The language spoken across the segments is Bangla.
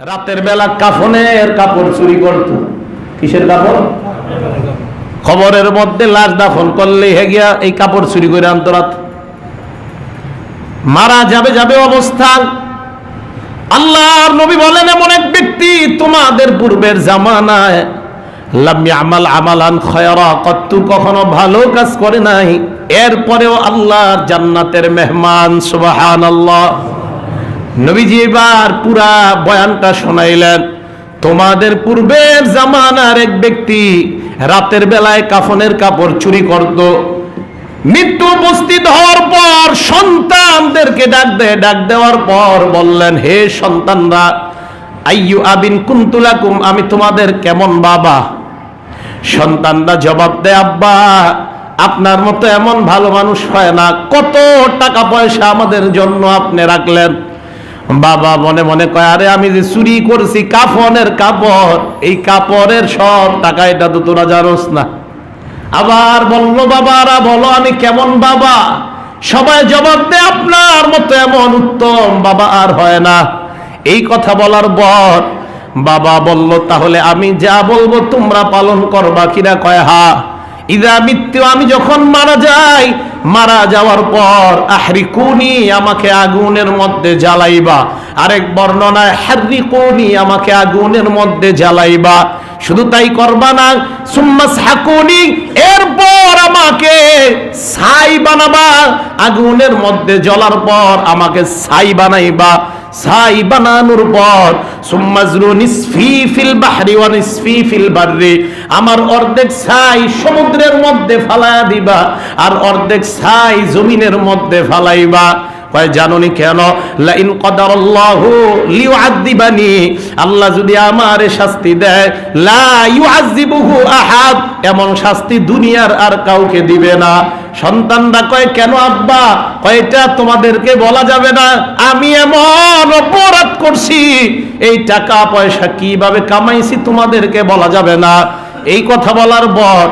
রাতের বেলা কাফনের কাপড় চুরি করত। কিসের কাপড়? খবরের মধ্যে লাশ দাফন করলে হে গিয়া এই কাপড় চুরি করে আনতো মারা যাবে যাবে অবস্থান আল্লাহর নবী বলেন, এমন এক ব্যক্তি তোমাদের পূর্বের জামানায় লাম আমাল আমালান খয়রা, কত্তু কখনো ভালো কাজ করে নাই। এরপরেও আল্লাহর জান্নাতের মেহমান, সুবহানাল্লাহ। নবীজি এবার পুরা বয়ানটা শোনাইলেন। তোমাদের পূর্বের জামানার এক ব্যক্তি রাতের বেলায় কাফনের কাপড় চুরি করত। মৃত্যু উপস্থিত হওয়ার পর সন্তানদেরকে ডাক দেয়, ডাক দেওয়ার পর বললেন, হে সন্তানরা, আইয়ু আবিন কুন্তুলাকুম, আমি তোমাদের কেমন বাবা? সন্তানরা জবাব দেয়, আব্বা, আপনার মতো এমন ভালো মানুষ হয় না। কত টাকা পয়সা আমাদের জন্য আপনি রাখলেন? বাবা মনে মনে কয়, আরে আমি যে চুরি করছি কাফনের কাপড়, এই কাপড়ের সব টাকা এটা তো তোরা জানোস না। আবার বলল, বাবারা, বলো, আমি কেমন বাবা? সবাই জবাব দে আপনার মতো এমন উত্তম বাবা আর হয় না। এই কথা বলার পর বাবা বলল, তাহলে আমি যা বলব তোমরা পালন করবা কিনা? কয়, হা ইদা মৃত্যু আমি যখন মারা যাই, মারা যাওয়ার পর আহরিকুনি, আমাকে আগুনের মধ্যে জ্বালাইবা। আরেক বর্ণনায় হারিকুনি আমাকে আগুনের মধ্যে জ্বালাইবা। শুধু তাই করবা না, সুম্মা সাকুনি, এরপর আমাকে ছাই বানাবা। আগুনের মধ্যে জ্বলার পর আমাকে ছাই বানাইবা। ছাই বানানোর পর, সুম্মাজরু নিসফি ফিল বাহরি ওয়া নিসফি ফিল বাররি। আমার অর্ধেক ছাই সমুদ্রের মধ্যে ফালায়া দিবা, আর অর্ধেক ছাই জমিনের মধ্যে ফালাইবা। কয়, জানুনি কেন? লাইন কদারাল্লাহু লিউআযিবানি। আল্লাহ যদি আমারে শাস্তি দেয়, লা ইউআযিবুহু আহাদ, এমন শাস্তি দুনিয়ার আর কাউকে দিবে না। সন্তানরা কয়, কেন আব্বা? কয়টা তোমাদেরকে বলা যাবে না। আমি এমন অপরাধ করছি। এই টাকা পয়সা কীভাবে কামাইছি তোমাদেরকে বলা যাবে না। এই কথা বলার পর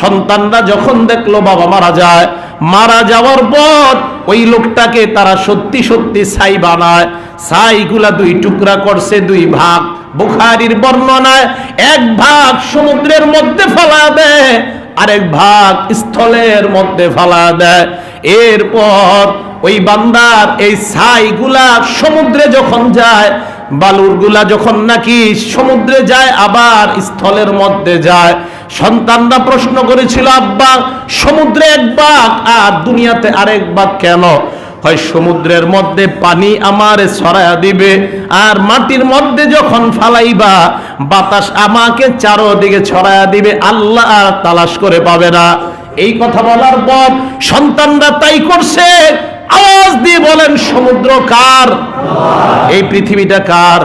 সন্তানরা যখন দেখল বাবা মারা যায়, মারা যাওয়ার পর ওই লোকটাকে তারা সত্যি সত্যি ছাই বানায়। ছাইগুলা দুই টুকরা করছে, দুই ভাগ। বুখারির বর্ণনায় এক ভাগ সমুদ্রের মধ্যে ফেলা দেয় আরেক ভাগ স্থলের মধ্যে ফালা দেয়। এরপর ওই বান্দার এই ছাইগুলা সমুদ্রে যখন যায় বালুরগুলা যখন নাকি সমুদ্রে যায়, আবার স্থলের মধ্যে যায়। সন্তানরা প্রশ্ন করেছিল, আব্বা, সমুদ্রে এক বাঘ আর দুনিয়াতে আরেক বাঘ কেন? হয় সমুদ্রের মধ্যে পানি আমার ছড়ায়া দিবে, আর মাটির মধ্যে যখন ফালাইবা, বাতাস আমাকে চারোদিকে ছড়ায়া দিবে, আল্লাহ আর তালাশ করে পাবে না। এই কথা বলার পর সন্তানরা তাই করছে। আওয়াজ দিয়ে বলেন, সমুদ্র কার? এই পৃথিবীটা কার?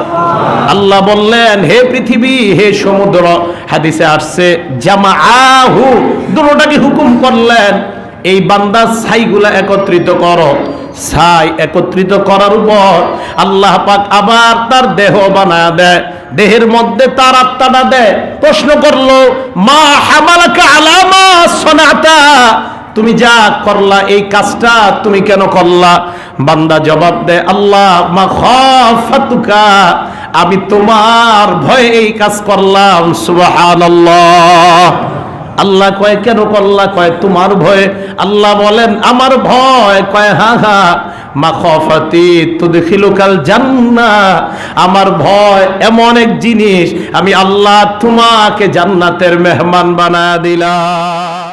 আল্লাহ বললেন, হে পৃথিবী, হে সমুদ্র, হাদিসে আসছে জামা আহু দুটোটাকে হুকুম করলেন, এই বান্দা ছাইগুলা একত্রিত করো। ছাই একত্রিত করার উপর আল্লাহ পাক আবার তার দেহ বানায় দেয়। দেহের মধ্যে তার আত্মাটা দেয়। প্রশ্ন করল, মা হামালাকা আলামা সনাতা? তুমি যা করলা, এই কাজটা তুমি কেন করলা? বান্দা জবাব দেয়, আল্লাহ, মা খাফাতুকা, আমি তোমার ভয়ে এই কাজ করলাম, সুবহানাল্লাহ। আল্লাহ কয়, কেন করলা? কয়, তোমার ভয়ে। আল্লাহ বলেন, আমার ভয়। কয়, হা হা। আমার ভয় এমন এক জিনিস, আমি আল্লাহ তোমাকে জান্নাতের মেহমান বানা দিলাম।